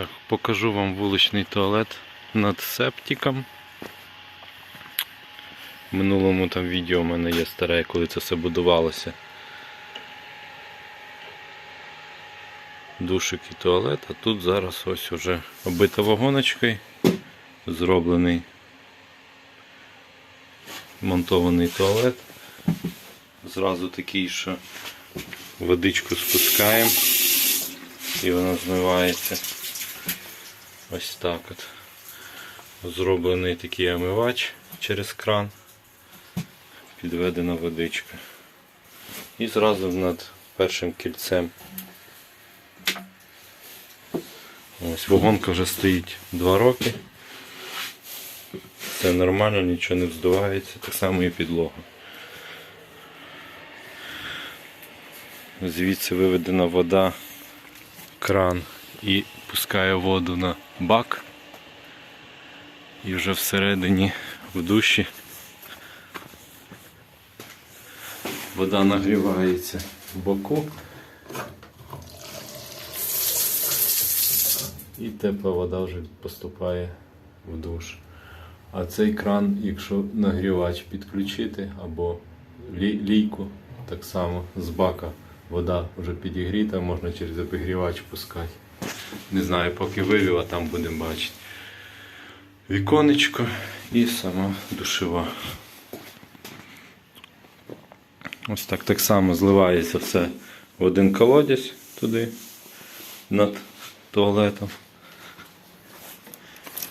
Так, покажу вам вуличний туалет над септиком. В минулому там відео у мене є старе, коли це все будувалося. Душик і туалет, а тут зараз ось уже обита вагоночкою, зроблений монтований туалет. Зразу такий, що водичку спускаємо і вона змивається. Ось так от. Зроблений такий омивач через кран. Підведена водичка. І зразу над першим кільцем. Ось вагонка вже стоїть 2 роки. Все нормально, нічого не вздувається, так само і підлога. Звідси виведена вода, кран і пускає воду на бак. І вже всередині в душі вода нагрівається в боку. І тепла вода вже поступає в душ. А цей кран, якщо нагрівач підключити або лі- лійку, так само з бака вода вже підігріта, можна через обігрівач пускати. Не знаю, поки вивів, а там будемо бачити. Віконечко і сама душева. Ось так так само зливається все в один колодязь туди над туалетом.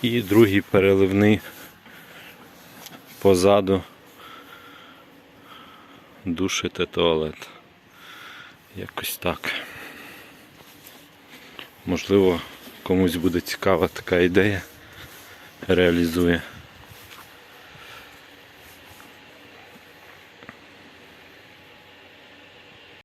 І другий переливний позаду душити туалет. Якось так. Можливо, комусь буде цікава така ідея. Реалізує.